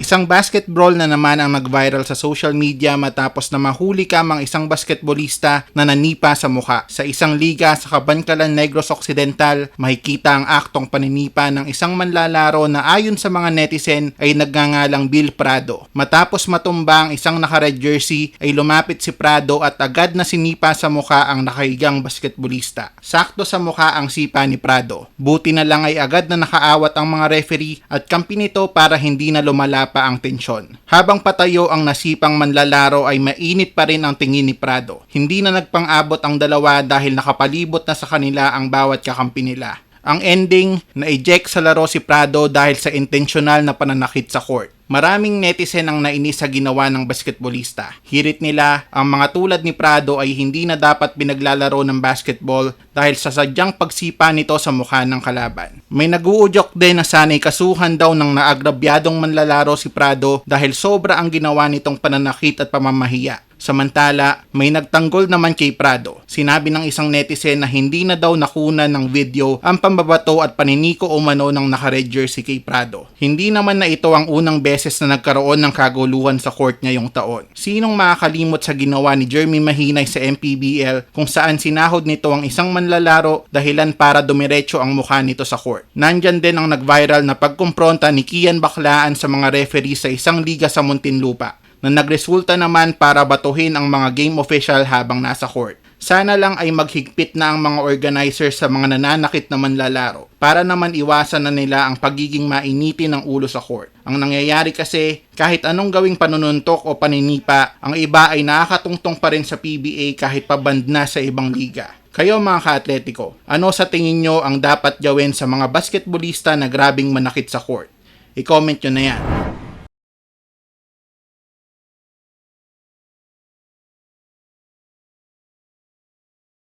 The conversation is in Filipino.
Isang basketball na naman ang nag-viral sa social media matapos na mahuli kamang isang basketballista na nanipa sa mukha. Sa isang liga sa Kabankalan Negros Occidental, makikita ang aktong paninipa ng isang manlalaro na ayon sa mga netizen ay nagngangalang Bill Prado. Matapos matumba ang isang naka-red jersey ay lumapit si Prado at agad na sinipa sa mukha ang nakahigang basketballista. Sakto sa mukha ang sipa ni Prado. Buti na lang ay agad na nakaawat ang mga referee at kampi nito para hindi na lumala pa ang tensyon. Habang patayo ang nasipang manlalaro ay mainit pa rin ang tingin ni Prado. Hindi na nagpang-abot ang dalawa dahil nakapalibot na sa kanila ang bawat kakampi nila. Ang ending, na-eject sa laro si Prado dahil sa intentional na pananakit sa court. Maraming netizen ang nainis sa ginawa ng basketballista. Hirit nila, ang mga tulad ni Prado ay hindi na dapat pinaglalaro ng basketball dahil sa sadyang pagsipa nito sa mukha ng kalaban. May naguudyok din na sana'y kasuhan daw ng naagrabyadong manlalaro si Prado dahil sobra ang ginawa nitong pananakit at pamamahiya. Samantala, may nagtanggol naman kay Prado. Sinabi ng isang netizen na hindi na daw nakuna ng video ang pambabato at paniniko umano ng naka-red jersey kay Prado. Hindi naman na ito ang unang beses na nagkaroon ng kaguluhan sa court ngayong taon. Sinong makakalimot sa ginawa ni Jeremy Mahinay sa MPBL kung saan sinahod nito ang isang manlalaro dahilan para dumiretso ang mukha nito sa court. Nandyan din ang nag-viral na pagkumpronta ni Kian Baklaan sa mga referee sa isang liga sa Muntinlupa na nagresulta naman para batuhin ang mga game official habang nasa court. Sana lang ay maghigpit na ang mga organizers sa mga nananakit na manlalaro para naman iwasan na nila ang pagiging mainiti ng ulo sa court. Ang nangyayari kasi, kahit anong gawing panununtok o paninipa, ang iba ay nakakatungtong pa rin sa PBA kahit paband na sa ibang liga. Kayo mga ka-atletiko, ano sa tingin nyo ang dapat gawin sa mga basketballista na grabing manakit sa court? I-comment nyo na yan.